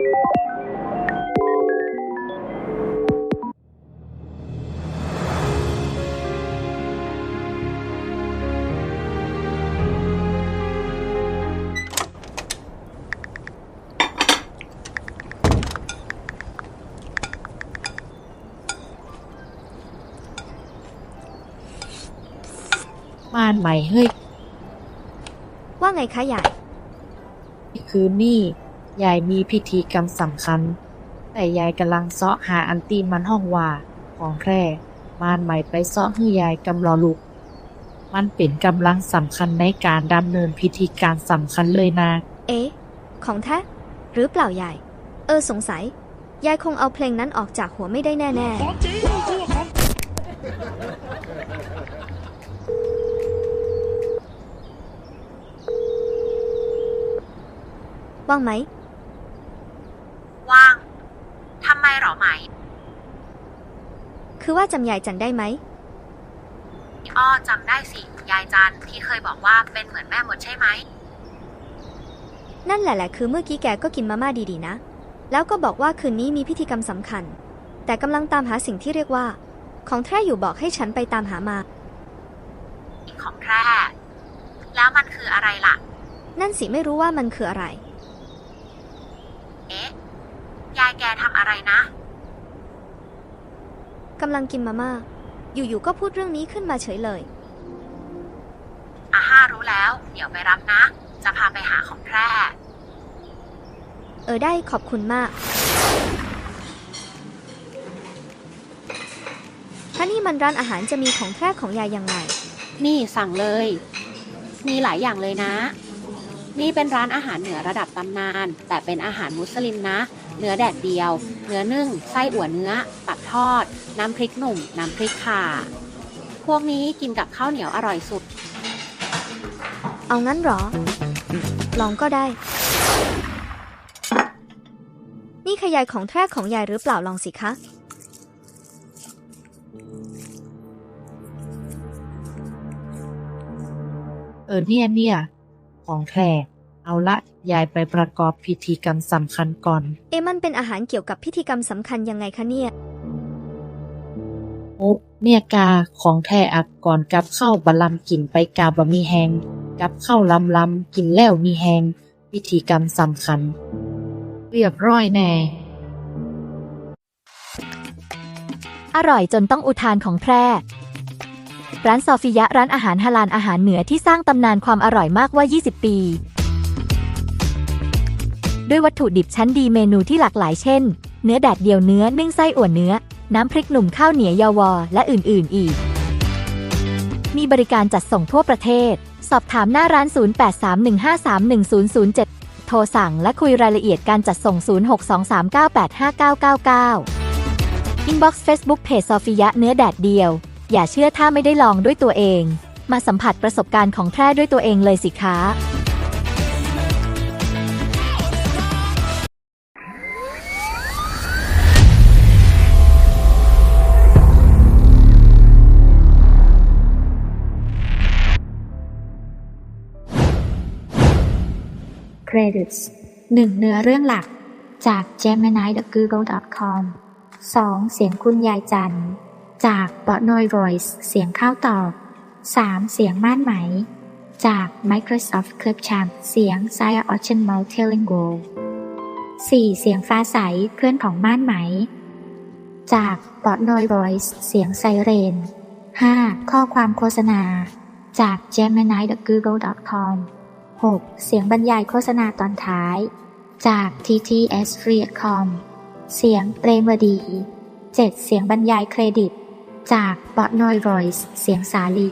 ม่านใหม่เฮ้ย ว่าไงคะยายคือนี่ ยายมีพิธีกรรมสำคัญ แต่ยายกำลังเสาะหาอันตีมันห้องว่าของแท้ม่านใหม่ไปเสาะให้ยายกำรอลูกมันเป็นกำลังสำคัญในการดำเนินพิธีการสำคัญเลยนะ เอ๊ะ ของแท้หรือเปล่ายาย เออสงสัย ยายคงเอาเพลงนั้นออกจากหัวไม่ได้แน่ ๆ ว่างไหม ว่าง ทำ ไมหรอไหม คือว่าจำยายจันได้ไหม อ้อจำได้สิยายจันที่เคยบอกว่าเป็นเหมือนแม่หมดใช่ไหม นั่นแหละแหละคือเมื่อกี้แกก็กินมาม่าดีๆนะ แล้วก็บอกว่าคืนนี้มีพิธีกรรมสำคัญ แต่กำลังตามหาสิ่งที่เรียกว่า ของแท้อยู่บอกให้ฉันไปตามหามา ของแท้แล้วมันคืออะไรล่ะ นั่นสิไม่รู้ว่ามันคืออะไร เอ๊ะ ยายแกทำอะไรนะ กำลังกินมาม่า อยู่ๆก็พูดเรื่องนี้ขึ้นมาเฉยเลยอ่าห้ารู้แล้ว เดี๋ยวไปรับนะ จะพาไปหาของแท้เออได้ขอบคุณมากถ้านี่มันร้านอาหารจะมีของแท้ของยายยังไง นี่สั่งเลย มีหลายอย่างเลยนะ นี่เป็นร้านอาหารเหนือระดับตำนาน แต่เป็นอาหารมุสลิมนะ เนื้อแดดเดียว เนื้อนึ่ง ไส้อั่วเนื้อ ปักทอด น้ำพริกหนุ่ม น้ำพริกข่า พวกนี้กินกับข้าวเหนียวอร่อยสุด เอางั้นเหรอ ลองก็ได้ นี่ขยายของแท้ของยายหรือเปล่าลองสิคะ เออเนี่ยเนี่ยของแท้ เอาละยายไปประกอบพิธีกรรมสำคัญก่อน เอะมันเป็นอาหารเกี่ยวกับพิธีกรรมสำคัญยังไงคะเนี่ย โอ้เนี่ยกาของแท้อักก่อนกับข้าวบะลำกินไปกาบะมีแหงกับข้าวลำลำกินแล้วมีแหงพิธีกรรมสำคัญ เรียบร้อยแน่ อร่อยจนต้องอุทานของแพร่ ร้านซอฟิยะร้านอาหารฮาลาลอาหารเหนือที่สร้างตำนานความอร่อยมากว่า 20 ปี ด้วยวัตถุดิบชั้นดีเมนูที่หลากหลายเช่น เนื้อแดดเดียวเนื้อนึ่งไส้อั่วเนื้อ น้ำพริกหนุ่มข้าวเหนียวยาวอ และอื่น ๆ อีก มีบริการจัดส่งทั่วประเทศ สอบถามหน้าร้าน 0831531007 โทรสั่งและคุยรายละเอียดการจัดส่ง 0623985999 อินบ็อกซ์เฟซบุ๊กเพจซอฟิยะเนื้อแดดเดียว อย่าเชื่อถ้าไม่ได้ลองด้วยตัวเอง มาสัมผัสประสบการณ์ของแท้ด้วยตัวเองเลยสิคะ Credits 1. เนื้อเรื่องหลักจาก gemini.google.com 2. เสียงคุณยายจัน จาก b o t n o i Voice เสียงข้าวตอบ 3. เสียงม่านไหม จาก Microsoft Clipchamp เสียง Sire Ocean m o u t e l i n g o 4. เสียงฟ้าใสเพื่อนของม่านไหม จาก b o t n o i Voice เสียงไซเรน 5. ข้อความโฆษณา จาก gemini.google.com 6. เสียงบรรยายโฆษณาตอนท้าย จาก TTS Freecom เสียงเปรมวดี 7. เสียงบรรยายเครดิต จาก b o t n o i Voice เสียงสาลี